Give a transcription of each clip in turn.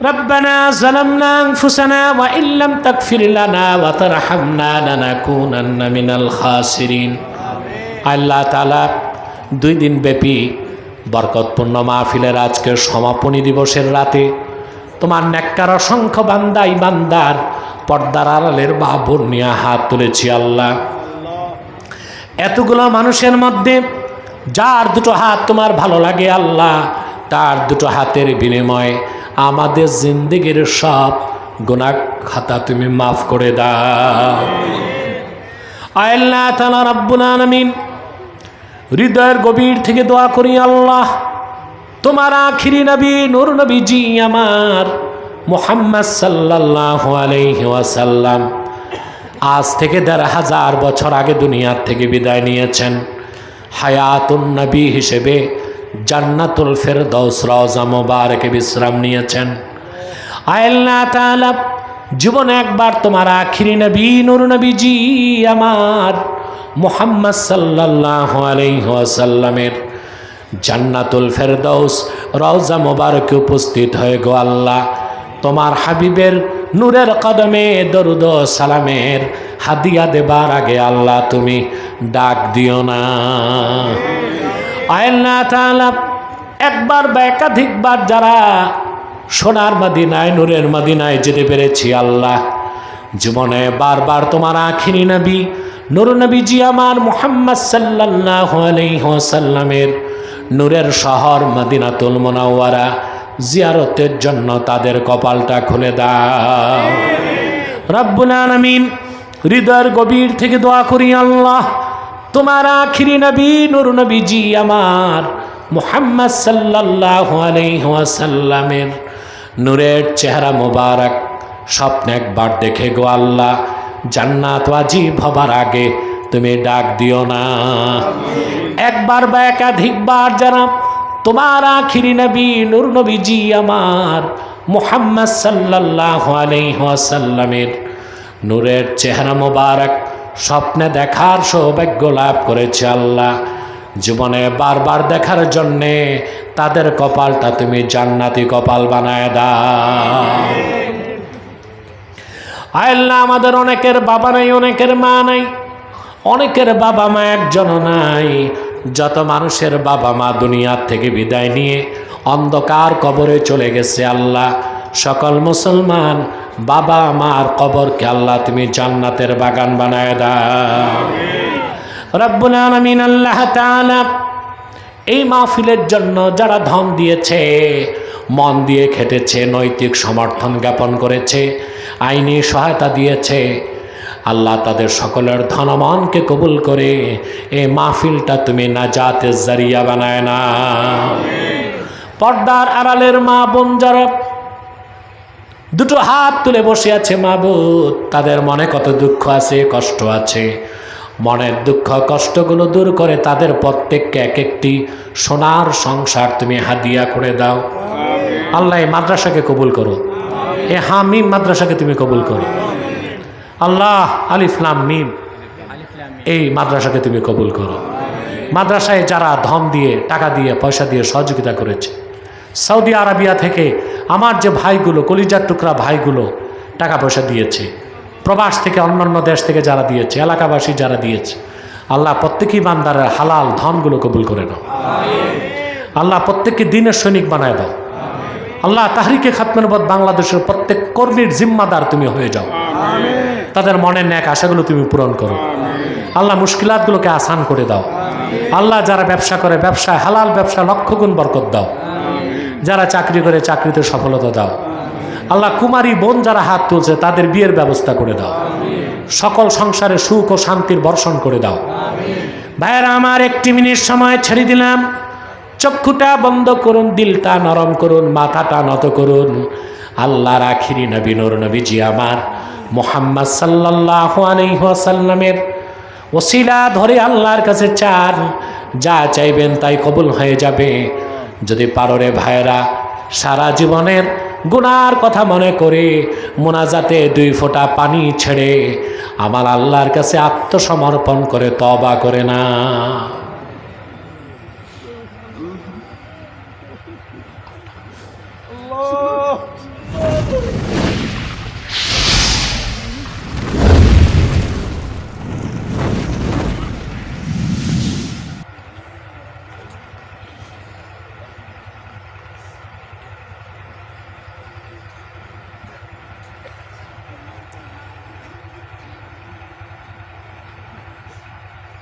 ربنا ظلمنا أنفسنا وإن لم تغفر لنا وترحمنا لنكونن من الخاسرين আল্লাহ তালা দুই দিন ব্যাপী বরকতপূর্ণ মাহফিলের আজকের সমাপনী দিবসের রাতে তোমার নেককার অসংখ্য বান্দা ইমানদার পর্দার আড়ালের বাবুর নিয়ে হাত তুলেছি আল্লাহ এতগুলো মানুষের মধ্যে যার দুটো হাত তোমার ভালো লাগে আল্লাহ তার দুটো হাতের বিনিময়ে আমাদের জিন্দিগির সব গুণা খাতা তুমি মাফ করে দাও। হৃদয়ের গভীর থেকে দোয়া করি আল্লাহ, তোমার আখিরি নবী, নূর নবীজি আমার মোহাম্মদ সাল্লাহ আলাইহি ওয়াসাল্লাম আজ থেকে দেড় হাজার বছর আগে দুনিয়ার থেকে বিদায় নিয়েছেন। হায়াতুন নবী হিসেবে জান্নাতুল ফেরদৌস রওজা মোবারকে বিশ্রাম নিয়েছেন। জীবনে একবার তোমার আখিরি নবী, নূর নবীজি আমার মোহাম্মদ সাল্লাহ আলাইসাল্লামের জান্নাতুল ফেরদৌস রওজা মোবারকে উপস্থিত হয়ে গো আল্লাহ, তোমার হাবিবের নূরের কদমে দরুদ সালামের হাদিয়া দেবার আগে আল্লাহ তুমি ডাক দিও না। আল্লাহ তাআলা একবার বা একাধিকবার যারা সোনার মাদিনায় নূরের মাদিনায় যেতে পেরেছি আল্লাহ। জীবনে বারবার তোমার আখিরি নবী নুর নবীজি আমার মুহাম্মদ সাল্লাল্লাহু আলাইহি ওয়াসাল্লামের নূরের শহর মদিনাতুল মুনাওয়ারা জিয়ারতের জন্য তাদের কপালটা খুলে দাও। রব্বুল আলামিন হৃদয়ের গভীর থেকে দোয়া করি আল্লাহ। তোমার আখিরি নবী, নুর নবীজি আমার মুহাম্মদ সাল্লাল্লাহু আলাইহি নূরের চেহারা মোবারক, স্বপ্নে একবার দেখে গো আল্লাহ, জান্নাত ওয়াজিব হবার আগে তুমি ডাক দিও না। একবার বা একাধিকবার যারা তোমার আখিরি নবী, নূর নবীজি আমার মুহাম্মদ সাল্লাল্লাহু আলাইহি নূরের চেহারা মোবারক স্বপ্নে দেখার সৌভাগ্য লাভ করেছে আল্লাহ। জীবনে বারবার দেখার জন্যে তাদের কপালটা তুমি জান্নাতি কপাল বানায় দাও। আল্লাহ আমাদের অনেকের বাবা নাই, অনেকের মা নাই, অনেকের বাবা মা একজনও নাই। যত মানুষের বাবা মা দুনিয়ার থেকে বিদায় নিয়ে অন্ধকার কবরে চলে গেছে আল্লাহ। সকল মুসলমান, বাবা মার কবরকে আল্লাহ তুমি জান্নাতের বাগান বানায় দাও। রব্বুল আলমিন আল্লাহ এই মাহফিলের জন্য যারা ধন দিয়েছে, মন দিয়ে খেটেছে, নৈতিক সমর্থন জ্ঞাপন করেছে, আইনি সহায়তা দিয়েছে, আল্লাহ তাদের সকলের ধনমনকে কবুল করে এই মাহফিলটা তুমি নাজাতের জারিয়া বানায় না পর্দার আড়ালের মা বোন যারা দুটো হাত তুলে বসে আছে মাবুদ। তাদের মনে কত দুঃখ আছে, কষ্ট আছে। মনের দুঃখ, কষ্টগুলো দূর করে তাদের প্রত্যেককে এক একটি সোনার সংসার তুমি হাদিয়া করে দাও। আল্লাহ এই মাদ্রাসাকে কবুল করো। এ হামিম মাদ্রাসাকে তুমি কবুল করো। আল্লাহ আলিফলাম মিম, এই মাদ্রাসাকে তুমি কবুল করো। মাদ্রাসায় যারা ধন দিয়ে, টাকা দিয়ে, পয়সা দিয়ে সহযোগিতা করেছে সৌদি আরবিয়া থেকে আমার যে ভাইগুলো, কলিজার টুকরা ভাইগুলো টাকা পয়সা দিয়েছে, প্রবাস থেকে অন্যান্য দেশ থেকে যারা দিয়েছে, এলাকাবাসী যারা দিয়েছে, আল্লাহ প্রত্যেকই বান্দারের হালাল ধনগুলো কবুল করে নাও। আল্লাহ প্রত্যেককে দিনের সৈনিক বানায় দাও। আল্লাহ তাহরিকে খাতমেনবাদ বাংলাদেশের প্রত্যেক কর্মীর জিম্মাদার তুমি হয়ে যাও। তাদের মনের ন্যাক আশাগুলো তুমি পূরণ করো। আল্লাহ মুশকিলাতগুলোকে আসান করে দাও। আল্লাহ যারা ব্যবসা করে, ব্যবসায় হালাল ব্যবসা লক্ষ গুণ বরকত দাও। যারা চাকরি করে চাকরিতে সফলতা দাও। আল্লাহ কুমারী বোন যারা হাত তুলছে, তাদের বিয়ের ব্যবস্থা করে দাও। সকল সংসারে সুখ ও শান্তির বর্ষণ করে দাও। ভাইয়েরা, আমার একটি মিনিট সময় ছেড়ে দিলাম। চক্ষুটা বন্ধ করুন, দিলটা নরম করুন, মাথাটা নত করুন। আল্লাহর আখিরি নবী, নূর নবীজি আমার মোহাম্মদ সাল্লাহ আলহাসাল্লামের ওসিলা ধরে আল্লাহর কাছে চান। যা চাইবেন তাই কবুল হয়ে যাবে। যদি পারো রে ভাইয়েরা, সারা জীবনের গুনার কথা মনে করে মোনাজাতে দুই ফোঁটা পানি ছেড়ে আমার আল্লাহর কাছে আত্মসমর্পণ করে তবা করে না Oh!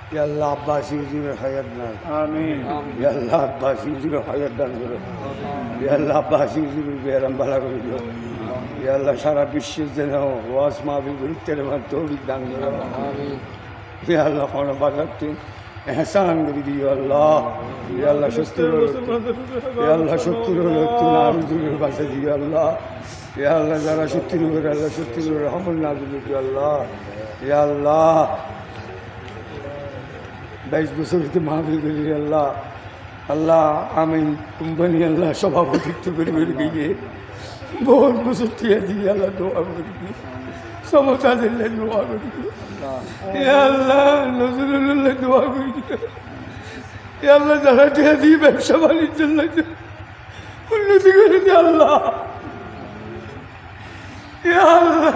আব্বাস ইউজুরের হায়াত নাই আমিন আল্লাহ আব্বাস ইউজুরের হায়াত দান করো আল্লাহ আব্বাস ইউজুরের বেরাম বালা করে দিও আল্লাহ সারা বিশ্বের যেন ওয়াস মাহবি গুরুত্বের তৌফিক দান করো ইয়া আল্লাহ কোনো তুই এহসান করে দিও আল্লাহ ইয়া আল্লাহ সত্তর ইয়া আল্লাহ তুই না হুজুরের বাসা দিও আল্লাহ ইয়া আল্লাহ যারা সত্যি আল্লাহ সত্যি করে রহমত আল্লাহ ইয়া আল্লাহ বাইশ বছর হতে মাহফিল করি আল্লাহ আল্লাহ আমি কোম্পানি আল্লাহ সভাপতিত্ব করে করে গিয়ে বহুত বছর থেকে দিয়ে আল্লাহ দোয়া করি সমতা দিলে দোয়া করি আল্লাহ নজরুল্লাহ দোয়া করি আল্লাহ যারা টিয়া দিয়ে ব্যবসা বাণিজ্যের লাগে উন্নতি করে দিয়ে আল্লাহ আল্লাহ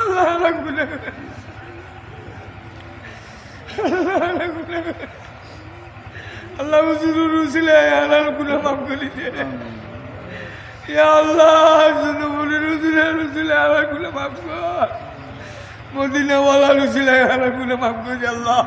আল্লাহ রাখবে আল্লাহ হুজুর রুসিলে আল্লাহর গুনাহ মাফ করে দে। ইয়া আল্লাহ জুনুবুল রুসিলে রুসিলে আল্লাহর গুনাহ মাফ কর। মদিনা ওয়ালা রুসিলে আল্লাহর গুনাহ মাফ করে আল্লাহ।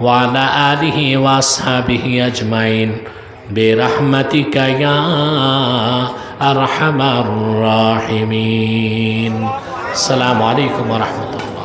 وعلى آله وأصحابه أجمعين. برحمتك يا أرحم الراحمين. السلام عليكم ورحمة الله.